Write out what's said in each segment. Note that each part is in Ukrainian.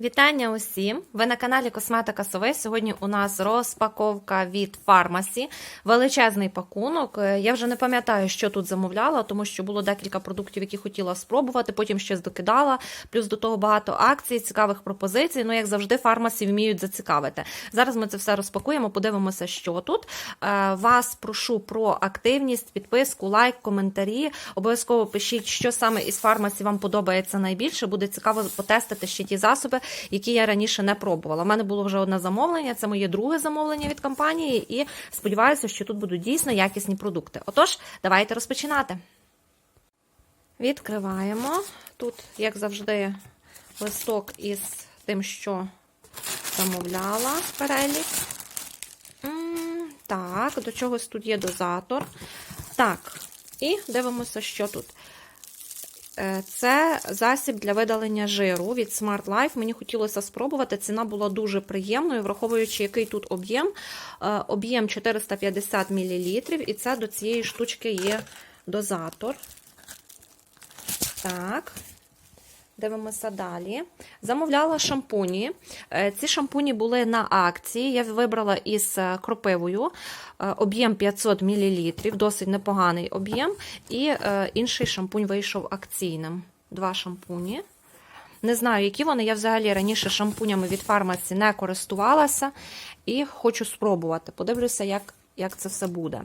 Вітання усім! Ви на каналі Косметика Сови. Сьогодні у нас розпаковка від фармасі. Величезний пакунок. Е, Я вже не пам'ятаю, що тут замовляла, тому що було декілька продуктів, які хотіла спробувати, потім щось докидала. Плюс до того багато акцій, цікавих пропозицій. Ну, як завжди, фармасі вміють зацікавити. Зараз ми це все розпакуємо, подивимося, що тут. Е, Вас прошу про активність, підписку, лайк, коментарі. Обов'язково пишіть, що саме із фармасі вам подобається найбільше. Буде цікаво потестити ще ті засоби, які я раніше не пробувала. У мене було вже одне замовлення, це моє друге замовлення від компанії, і сподіваюся, що тут будуть дійсно якісні продукти. Отож, давайте розпочинати. Відкриваємо. Тут, як завжди, листок із тим, що замовляла перелік. Так, до чогось тут є дозатор. Так, і дивимося, що тут. Е, Це засіб для видалення жиру від Smart Life. Мені хотілося спробувати. Ціна була дуже приємною, враховуючи, який тут об'єм. Е, Об'єм 450 мл, і це до цієї штучки є дозатор. Так. Дивимося далі. Замовляла шампуні. Е, Ці шампуні були на акції. Я вибрала із е, кропивою. Е, Об'єм 500 мл, досить непоганий об'єм. І інший шампунь вийшов акційним. Два шампуні. Не знаю, які вони. Я взагалі раніше шампунями від фармасі не користувалася і хочу спробувати. Подивлюся, як, як це все буде.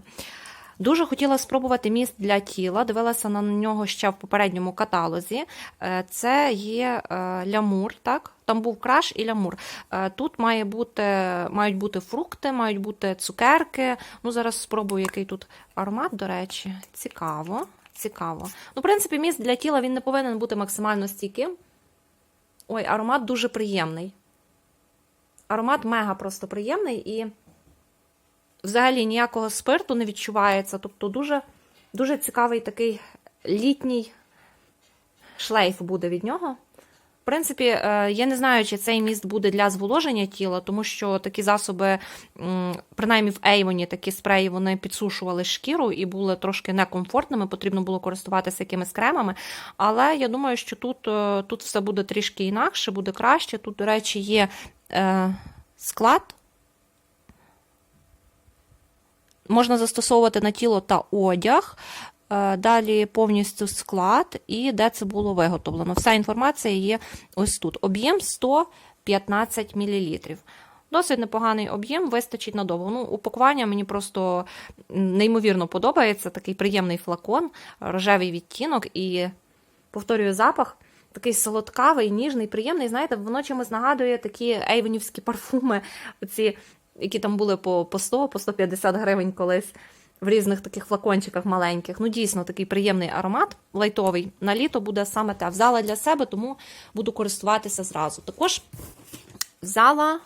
Дуже хотіла спробувати міст для тіла. Дивилася на нього ще в попередньому каталозі. Е, Це є е, лямур, так? Там був краш і лямур. Е, Тут має бути, мають бути фрукти, мають бути цукерки. Ну, зараз спробую, який тут аромат, до речі. Цікаво. Цікаво. Ну, в принципі, міст для тіла він не повинен бути максимально стійким. Ой, аромат дуже приємний. Аромат мега просто приємний і взагалі ніякого спирту не відчувається. Тобто дуже, дуже цікавий такий літній шлейф буде від нього. В принципі, е, я не знаю, чи цей міст буде для зволоження тіла, тому що такі засоби, принаймні в Ейвоні, такі спреї, вони підсушували шкіру і були трошки некомфортними, потрібно було користуватися якимись кремами. Але я думаю, що тут, е, тут все буде трішки інакше, буде краще. Тут, до речі, є е, склад. Можна застосовувати на тіло та одяг. Е, Далі повністю склад і де це було виготовлено. Вся інформація є ось тут. Об'єм 115 мл. Досить непоганий об'єм, вистачить надовго. Ну, Упакування мені просто неймовірно подобається. Такий приємний флакон, рожевий відтінок і, повторюю, запах. Такий солодкавий, ніжний, приємний. Знаєте, воно чимось нагадує такі ейвенівські парфуми, оці, які там були по, по 100, по 150 гривень колись в різних таких флакончиках маленьких. Ну, дійсно, такий приємний аромат, лайтовий. На літо буде саме те. Взяла для себе, тому буду користуватися зразу. Також взяла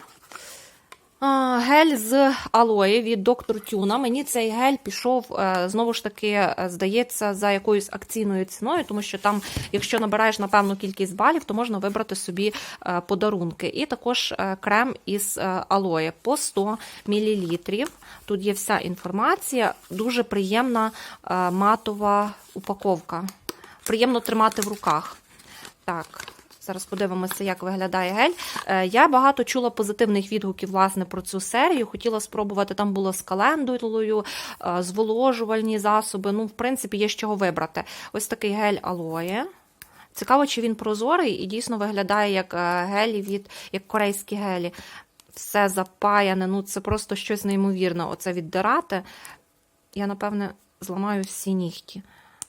гель з алої від доктор Тюна. Мені цей гель пішов, е, знову ж таки, е, здається, за якоюсь акційною ціною, тому що там, якщо набираєш на певну кількість балів, то можна вибрати собі е, подарунки. І також крем із алої по 100 мл. Тут є вся інформація, дуже приємна матова упаковка. Приємно тримати в руках. Так. Зараз подивимося, як виглядає гель. Е, Я багато чула позитивних відгуків власне про цю серію. Хотіла спробувати. Там було з календулою, е, зволожувальні засоби. Ну, в принципі, є з чого вибрати. Ось такий гель алоє. Цікаво, чи він прозорий і дійсно виглядає як е, гелі від як корейські гелі. Все запаяне. Ну, це просто щось неймовірне. Оце віддирати. Я, напевне, зламаю всі нігті.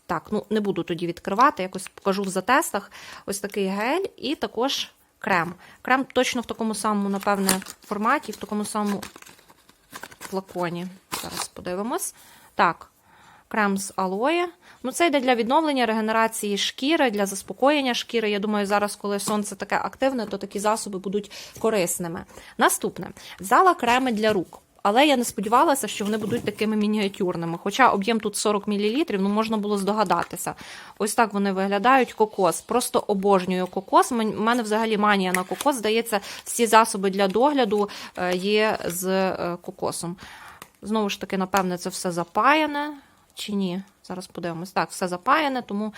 Так, ну не буду тоді відкривати, якось покажу в затестах. Ось такий гель і також крем. Крем точно в такому самому, напевне, форматі, в такому самому флаконі. Зараз подивимось. Так, крем з алоє. Ну, це йде для відновлення, регенерації шкіри, для заспокоєння шкіри. Я думаю, зараз, коли сонце таке активне, то такі засоби будуть корисними. Наступне: взяла креми для рук. Але я не сподівалася, що вони будуть такими мініатюрними. Хоча об'єм тут 40 мл, ну можна було здогадатися. Ось так вони виглядають. Кокос. Просто обожнюю кокос. У мене взагалі манія на кокос. Здається, всі засоби для догляду е, є з е, кокосом. Знову ж таки, напевне, це все запаяне чи ні? Зараз подивимось. Так, все запаяне, тому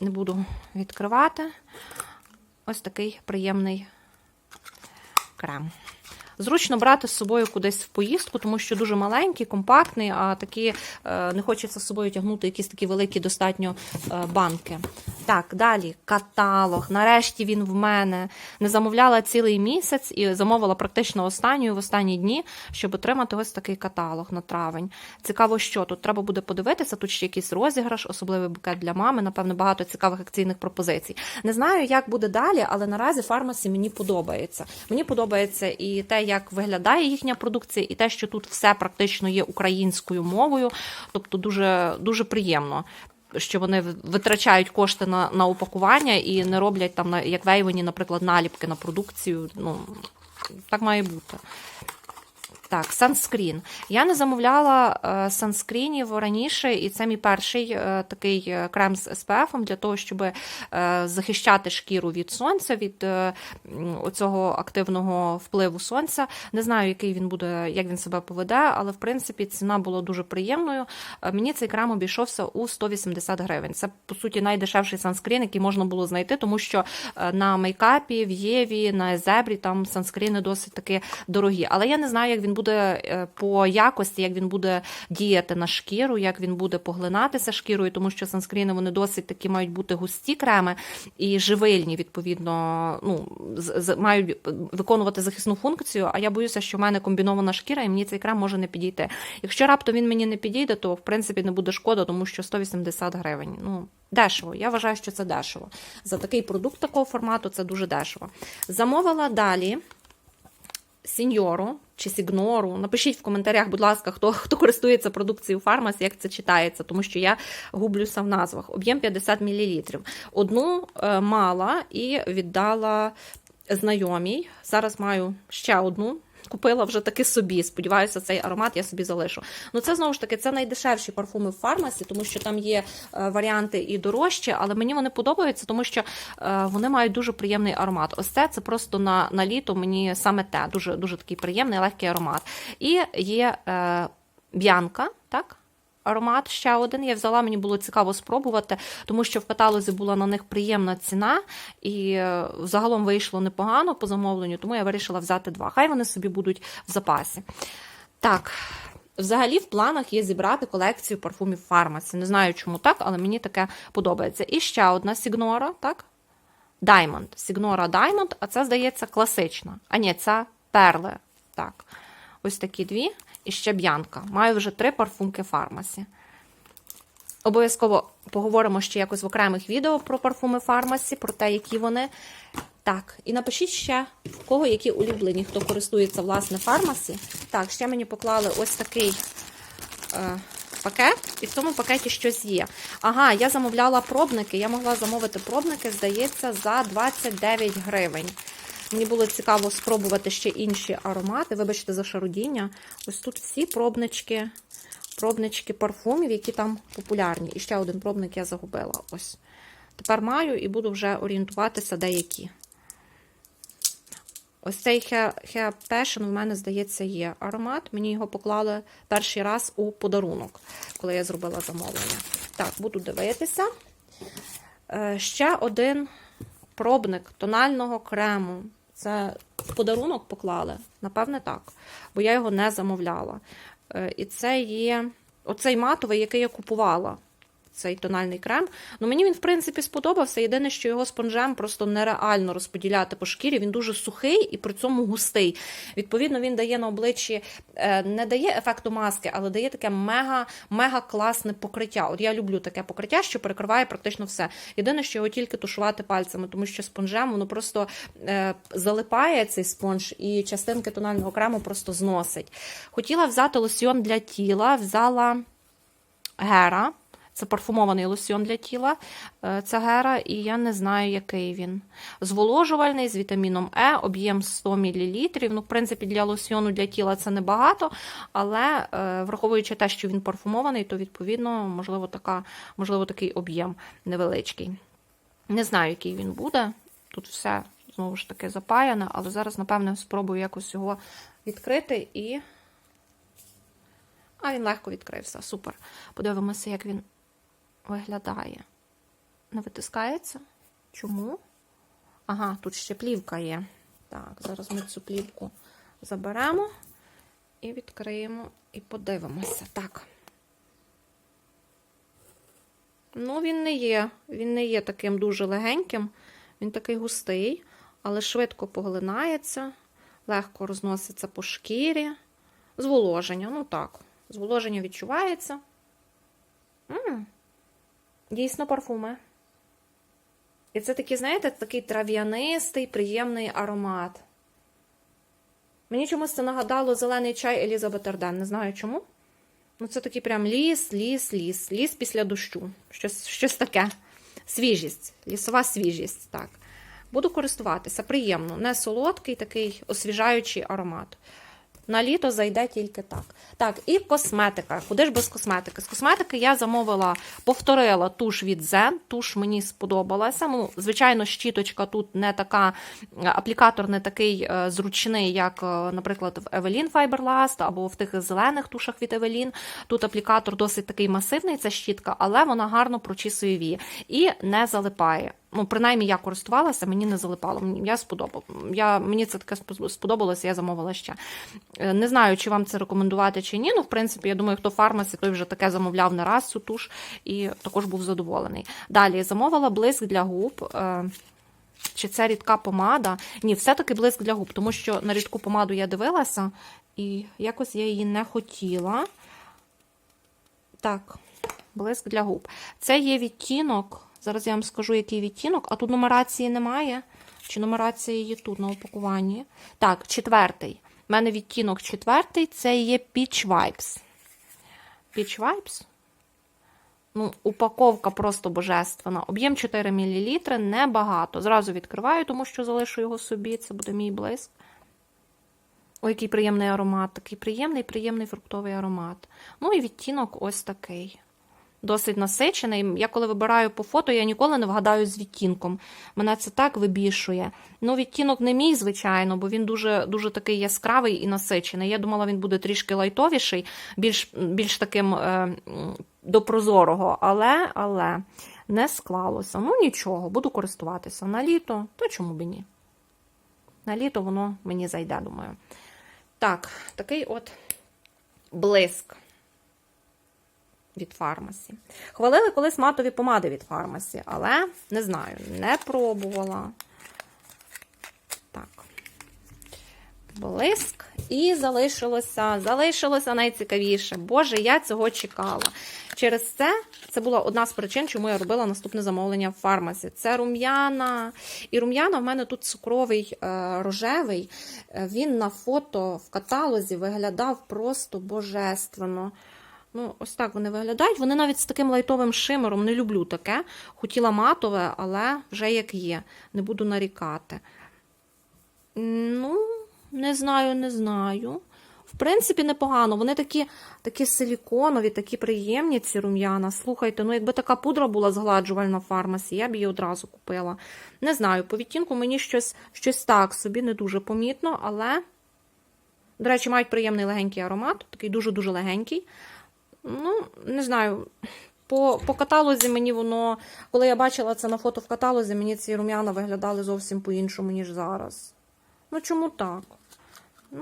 не буду відкривати. Ось такий приємний крем. Зручно брати з собою кудись в поїздку, тому що дуже маленький, компактний, а такі е, не хочеться з собою тягнути якісь такі великі достатньо е, банки. Так, далі каталог. Нарешті він в мене не замовляла цілий місяць і замовила практично останню в останні дні, щоб отримати ось такий каталог на травень. Цікаво, що тут треба буде подивитися. Тут ще якийсь розіграш, особливий букет для мами. Напевно, багато цікавих акційних пропозицій. Не знаю, як буде далі, але наразі фармасі мені подобається. Мені подобається і те, як виглядає їхня продукція, і те, що тут все практично є українською мовою. Тобто, дуже, дуже приємно. Що вони витрачають кошти на, на упакування і не роблять там, як вейвені, наприклад, наліпки на продукцію. Ну, так має бути. Так, санскрін. Я не замовляла е, санскрінів раніше, і це мій перший е, такий е, крем з SPF для того, щоб захищати шкіру від сонця, від м, оцього активного впливу сонця. Не знаю, який він буде, як він себе поведе, але в принципі ціна була дуже приємною. Мені цей крем обійшовся у 180 гривень. Це по суті найдешевший санскрін, який можна було знайти, тому що на мейкапі, в Єві, на Езебрі там санскріни досить таки дорогі. Але я не знаю, як він буде е, по якості, як він буде діяти на шкіру, як він буде поглинатися шкірою, тому що санскріни вони досить такі мають бути густі креми і живильні, відповідно, ну з, мають виконувати захисну функцію. А я боюся, що в мене комбінована шкіра, і мені цей крем може не підійти. Якщо раптом він мені не підійде, то в принципі не буде шкода, тому що 180 гривень. Ну дешево. Я вважаю, що це дешево. За такий продукт такого формату це дуже дешево. Замовила далі сіньору чи сігнору. Напишіть в коментарях, будь ласка, хто, хто користується продукцією Фармас, як це читається, тому що я гублюся в назвах. Об'єм 50 мл. Одну е, мала і віддала знайомій. Зараз маю ще одну. Купила вже таки собі. Сподіваюся, цей аромат я собі залишу. Ну, це знову ж таки це найдешевші парфуми в фармасі, тому що там є е, варіанти і дорожчі, але мені вони подобаються, тому що е, вони мають дуже приємний аромат. Ось це це просто на, на літо мені саме те. Дуже дуже такий приємний, легкий аромат. І є е, б'янка, так? Аромат ще один. Я взяла, мені було цікаво спробувати, тому що в каталозі була на них приємна ціна, і е, загалом вийшло непогано по замовленню, тому я вирішила взяти два. Хай вони собі будуть в запасі. Так, взагалі в планах є зібрати колекцію парфумів Фармасі. Не знаю, чому так, але мені таке подобається. І ще одна Сігнора, так? Diamond. Сігнора Diamond, а це, здається, класична. А ні, це перли. Так. Ось такі дві. І ще б'янка. Маю вже три парфумки Фармасі. Обов'язково поговоримо ще якось в окремих відео про парфуми Фармасі, про те, які вони. Так, і напишіть ще, в кого які улюблені, хто користується власне Фармасі. Так, ще мені поклали ось такий е, пакет, і в цьому пакеті щось є. Ага, я замовляла пробники. Я могла замовити пробники, здається, за 29 гривень. Мені було цікаво спробувати ще інші аромати. Вибачте за шарудіння. Ось тут всі пробнички, пробнички парфумів, які там популярні. І ще один пробник я загубила. Ось. Тепер маю і буду вже орієнтуватися, де які. Ось цей Hair Passion в мене, здається, є аромат. Мені його поклали перший раз у подарунок, коли я зробила замовлення. Так, буду дивитися. Е, Ще один пробник тонального крему. Це подарунок поклали? Напевне, так. Бо я його не замовляла. Е, І це є оцей матовий, який я купувала. Цей тональний крем. Ну, мені він, в принципі, сподобався. Єдине, що його спонжем просто нереально розподіляти по шкірі. Він дуже сухий і при цьому густий. Відповідно, він дає на обличчі, е, не дає ефекту маски, але дає таке мега, мега класне покриття. От я люблю таке покриття, що перекриває практично все. Єдине, що його тільки тушувати пальцями, тому що спонжем воно просто е, залипає цей спонж, і частинки тонального крему просто зносить. Хотіла взяти лосьйон для тіла, взяла гера. Це парфумований лосьйон для тіла. Е, Це гера, і я не знаю, який він. Зволожувальний з вітаміном Е, об'єм 100 мл. Ну, в принципі, для лосьйону для тіла це небагато, але е, враховуючи те, що він парфумований, то відповідно, можливо, така, можливо, такий об'єм невеличкий. Не знаю, який він буде. Тут все знову ж таки запаяне, але зараз, напевне, спробую якось його відкрити і. А він легко відкрився. Супер. Подивимося, як він виглядає. Не витискається? Чому? Ага, тут ще плівка є. Так, зараз ми цю плівку заберемо і відкриємо і подивимося. Так. Ну, він не є. Він не є таким дуже легеньким. Він такий густий, але швидко поглинається, легко розноситься по шкірі. Зволоження, ну так, зволоження відчувається. м Дійсно парфуми. І це такий, знаєте, такий трав'янистий, приємний аромат. Мені чомусь це нагадало зелений чай Елізабет Арден. Не знаю чому. Ну, це такий прям ліс, ліс, ліс. Ліс після дощу. Щось, щось таке. Свіжість, лісова свіжість. Так. Буду користуватися. Приємно. Не солодкий, такий освіжаючий аромат. На літо зайде тільки так. Так, і косметика. Куди ж без косметики? З косметики я замовила, повторила туш від Zen. Туш мені сподобалася. Ну, звичайно, щіточка тут не така, аплікатор не такий е, зручний, як, е, наприклад, в Evelyn Fiberlast або в тих зелених тушах від Evelyn. Тут аплікатор досить такий масивний, ця щітка, але вона гарно прочісує вії і не залипає. Ну, принаймні, я користувалася, мені не залипало. Я сподобав. Я, мені це таке спо- сподобалося, я замовила ще. Е, Не знаю, чи вам це рекомендувати чи ні. Ну, в принципі, я думаю, хто фармасі, той вже таке замовляв не раз цю туш і також був задоволений. Далі замовила блиск для губ. Е, Чи це рідка помада? Ні, все-таки блиск для губ, тому що на рідку помаду я дивилася, і якось я її не хотіла. Так, блиск для губ. Це є відтінок. Зараз я вам скажу, який відтінок, а тут нумерації немає. Чи нумерація є тут на упакуванні? Так, четвертий. У мене відтінок четвертий це є Peach Vibes. Peach Vibes. Ну, упаковка просто божественна. Об'єм 4 мл, небагато. Зразу відкриваю, тому що залишу його собі. Це буде мій блиск. Ой, який приємний аромат. Такий приємний, приємний фруктовий аромат. Ну і відтінок ось такий. Досить насичений. Я коли вибираю по фото, я ніколи не вгадаю з відтінком. Мене це так вибішує. Ну, відтінок не мій, звичайно, бо він дуже, дуже такий яскравий і насичений. Я думала, він буде трішки лайтовіший, більш, більш таким е, до прозорого, але, але не склалося. Ну, нічого, буду користуватися. На літо, то чому б ні? На літо воно мені зайде, думаю. Так, такий от блиск від фармасі. Хвалили колись матові помади від фармасі, але не знаю, не пробувала. Так. Блиск. І залишилося, залишилося найцікавіше. Боже, я цього чекала. Через це це була одна з причин, чому я робила наступне замовлення в фармасі. Це рум'яна. І рум'яна в мене тут цукровий е, рожевий. Е, Він на фото в каталозі виглядав просто божественно. Ну, ось так вони виглядають. Вони навіть з таким лайтовим шимером не люблю таке. Хотіла матове, але вже як є. Не буду нарікати. Ну, не знаю, не знаю. В принципі, непогано. Вони такі, такі силіконові, такі приємні, ці рум'яна. Слухайте, ну якби така пудра була згладжувальна в фармасі, я б її одразу купила. Не знаю, по відтінку мені щось, щось так собі не дуже помітно, але, до речі, мають приємний легенький аромат, такий дуже-дуже легенький. Ну, не знаю. По, по каталозі мені воно, коли я бачила це на фото в каталозі, мені ці рум'яна виглядали зовсім по-іншому, ніж зараз. Ну, чому так?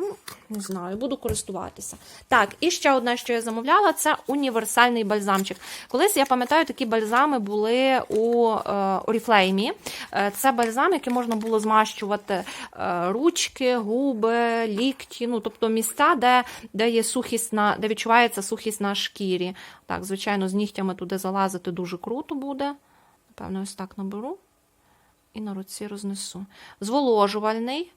Ну, не знаю, буду користуватися. Так, і ще одне, що я замовляла, це універсальний бальзамчик. Колись я пам'ятаю, такі бальзами були у е, Е, Це бальзам, який можна було змащувати е, ручки, губи, лікті, ну тобто місця, де, де є сухість на, де відчувається сухість на шкірі. Так, звичайно, з нігтями туди залазити дуже круто буде. Напевно, ось так наберу і на руці рознесу. Зволожувальний.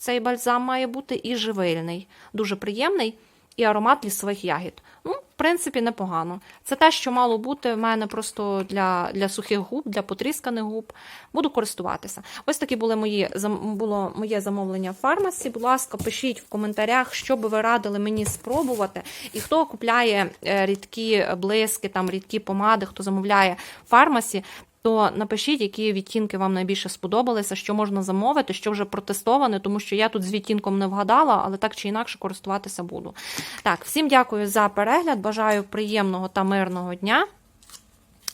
Цей бальзам має бути і живильний, дуже приємний, і аромат лісових ягід. Ну, в принципі, непогано. Це те, що мало бути в мене просто для, для сухих губ, для потрісканих губ. Буду користуватися. Ось такі були мої, було моє замовлення в фармасі. Будь ласка, пишіть в коментарях, що би ви радили мені спробувати. І хто купляє е, рідкі блиски, там рідкі помади, хто замовляє в фармасі. То напишіть, які відтінки вам найбільше сподобалися, що можна замовити, що вже протестоване, тому що я тут з відтінком не вгадала, але так чи інакше користуватися буду. Так, всім дякую за перегляд. Бажаю приємного та мирного дня.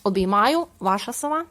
Обіймаю, ваша сова.